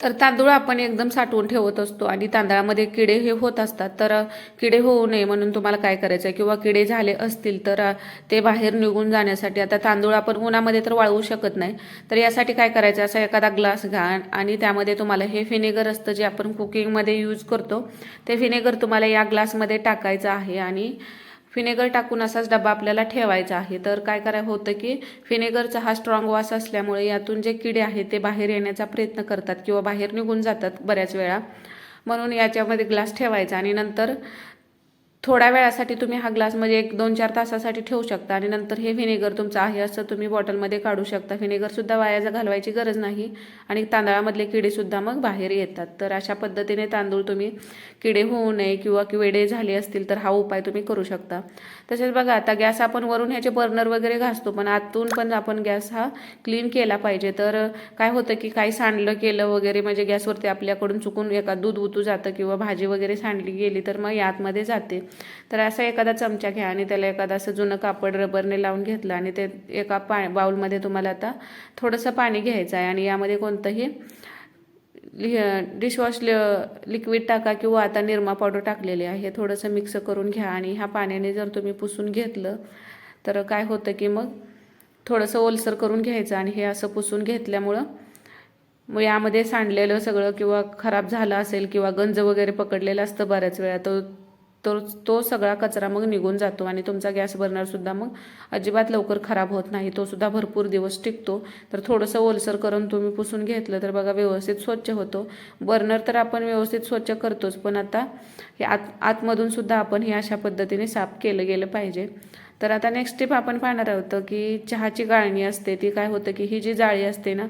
तर तांदूळ आपण एकदम साठवून ठेवत असतो आणि तांदळामध्ये किडे हे होत असतात. तर किडे होऊ नये म्हणून तुम्हाला काय करायचं आहे किंवा किडे झाले असतील तर ते बाहेर निघून जाण्यासाठी आता तांदूळ आपण उन्हामध्ये तर वाळवू शकत नाही. तर यासाठी काय करायचं? असा एखादा ग्लास घ्या आणि त्यामध्ये तुम्हाला हे व्हिनेगर असतं जे आपण कुकिंगमध्ये यूज करतो ते व्हिनेगर तुम्हाला या ग्लासमध्ये टाकायचं आहे आणि फिनेगर टाकून असाच डबा आपल्याला ठेवायचा आहे. तर काय करायला होतं की फिनेगरचा हा स्ट्रॉंग वास असल्यामुळे यातून जे किडे आहेत ते बाहेर येण्याचा प्रयत्न करतात किंवा बाहेर निघून जातात बऱ्याच वेळा. म्हणून याच्यामध्ये ग्लास ठेवायचा आणि नंतर थोड्या वेळासाठी तुम्ही हा ग्लास म्हणजे एक दोन चार तासासाठी ठेवू शकता आणि नंतर हे व्हिनेगर तुमचं आहे असं तुम्ही बॉटलमध्ये काढू शकता. व्हिनेगरसुद्धा वाया घालवायची गरज नाही आणि तांदळामधले किडेसुद्धा मग बाहेर येतात. तर अशा पद्धतीने तांदूळ तुम्ही किडे होऊ नये किंवा किडे झाले असतील तर हा उपाय तुम्ही करू शकता. तसेच बघा आता गॅस आपण वरून ह्याचे बर्नर वगैरे घासतो पण आतून पण आपण गॅस हा क्लीन केला पाहिजे. तर काय होतं की काही सांडलं केलं वगैरे म्हणजे गॅसवरती आपल्याकडून चुकून एका दूध उतू जातं किंवा भाजी वगैरे सांडली गेली तर मग या आतमध्ये जाते. तर असा एखादा चमचा घ्या आणि त्याला एखादा असं जुनं कापड रबरने लावून घेतलं आणि ते एका पा बाउलमध्ये तुम्हाला आता थोडंसं पाणी घ्यायचं आहे. आणि यामध्ये कोणतंही डिशवॉश लिक्विड टाका किंवा आता निरमा पावडर टाकलेली आहे. हे थोडंसं मिक्स करून घ्या आणि ह्या पाण्याने जर तुम्ही पुसून घेतलं तर काय होतं की मग थोडंसं ओलसर करून घ्यायचं आणि हे असं पुसून घेतल्यामुळं मग यामध्ये सांडलेलं सगळं किंवा खराब झालं असेल किंवा गंज वगैरे पकडलेलं असतं बऱ्याच वेळा तो तर तो सगळा कचरा मग निघून जातो आणि तुमचा गॅस बर्नरसुद्धा मग अजिबात लवकर खराब होत नाही. तो सुद्धा भरपूर दिवस टिकतो. तर थोडंसं ओलसर करून तुम्ही पुसून घेतलं तर बघा व्यवस्थित स्वच्छ होतो. बर्नर तर आपण व्यवस्थित स्वच्छ करतोच पण आता हे आत आतमधून सुद्धा आपण हे अशा पद्धतीने साफ केलं गेलं पाहिजे. तर आता नेक्स्ट टिप आपण पाहणार आहोत की चहाची गाळणी असते ती काय होतं की ही जी जाळी असते ना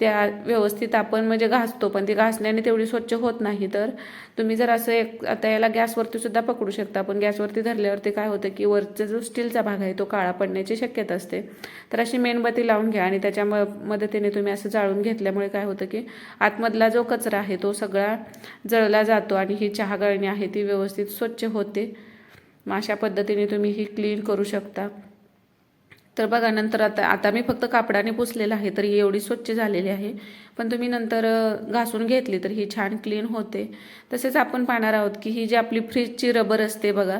त्या व्यवस्थित आपण म्हणजे घासतो पण ती घासण्याने तेवढी स्वच्छ होत नाही. तर तुम्ही जर असं एक आता याला गॅसवरती सुद्धा पकडू शकता पण गॅसवरती धरल्यावरती काय होतं की वरचा जो स्टीलचा भाग आहे तो काळा पडण्याची शक्यता असते. तर अशी मेणबत्ती लावून घ्या आणि त्याच्या म मदतीने तुम्ही असं जाळून घेतल्यामुळे काय होतं की आतमधला जो कचरा आहे तो सगळा जळला जातो आणि ही चहा गाळणी आहे ती व्यवस्थित स्वच्छ होते. मग अशा पद्धतीने तुम्ही ही क्लीन करू शकता. तर बघा नंतर आता आता मी फक्त कापडाने पुसलेलं आहे तर ही एवढी स्वच्छ झालेली आहे. पण तुम्ही नंतर घासून घेतली तर ही छान क्लीन होते. तसेच आपण पाहणार आहोत की ही जी आपली फ्रीजची रबर असते बघा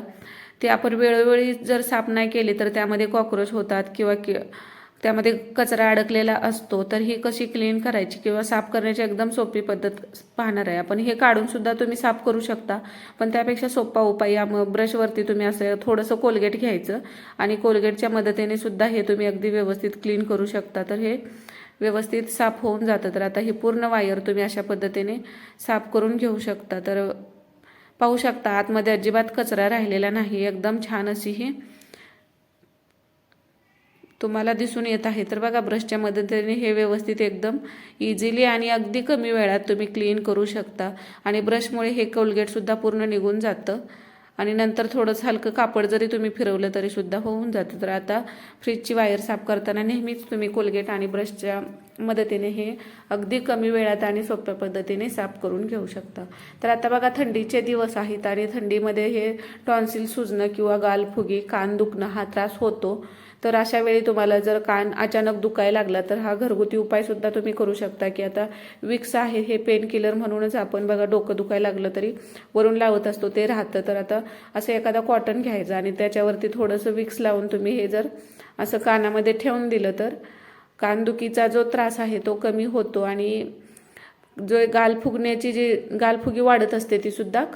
ती आपण वेळोवेळी जर साफ नाही केली तर त्यामध्ये कॉक्रोच होतात किंवा कि त्यामध्ये कचरा अडकलेला असतो तर ही कशी क्लीन करायची किंवा साफ करण्याची एकदम सोपी पद्धत पाहणार आहे. आपण हे काढून सुद्धा तुम्ही साफ करू शकता. पण त्यापेक्षा सोपा उपाय या मग ब्रशवरती तुम्ही असं थोडंसं कोलगेट घ्यायचं आणि कोलगेटच्या मदतीने सुद्धा हे तुम्ही अगदी व्यवस्थित क्लीन करू शकता. तर हे व्यवस्थित साफ होऊन जातं. तर आता ही पूर्ण वायर तुम्ही अशा पद्धतीने साफ करून घेऊ शकता. तर पाहू शकता आतमध्ये अजिबात कचरा राहिलेला नाही. एकदम छान अशी ही तुम्हाला दिसून येत आहे. तर बघा ब्रशच्या मदतीने हे व्यवस्थित एकदम इझिली आणि अगदी कमी वेळात तुम्ही क्लीन करू शकता. आणि ब्रशमुळे हे कोलगेटसुद्धा पूर्ण निघून जातं. आणि नंतर थोडंसं हलकं कापड जरी तुम्ही फिरवलं तरीसुद्धा होऊन जातं. तर आता फ्रीजची वायर साफ करताना नेहमीच तुम्ही कोलगेट आणि ब्रशच्या मदतीने हे अगदी कमी वेळात आणि सोप्या पद्धतीने साफ करून घेऊ शकता. तर आता बघा थंडीचे दिवस आहेत आणि थंडीमध्ये हे टॉन्सिल सुजणं किंवा गालफुगी कान दुखणं हा त्रास होतो. तर अशा वेळी तुम्हाला जर कान अचानक दुखायला लागला तर हा घरगुती उपायसुद्धा तुम्ही करू शकता की आता विक्स आहे हे पेन किलर म्हणूनच आपण बघा डोकं दुखायला लागलं तरी वरून लावत असतो ते राहतं. तर आता असं एखादा कॉटन घ्यायचं आणि त्याच्यावरती थोडंसं विक्स लावून तुम्ही हे जर असं कानामध्ये ठेवून दिलं तर कानदुखीचा जो त्रास आहे तो कमी होतो आणि जो गाल फुगण्याची जी गालफुगी वाढत असते ती सुद्धा कमी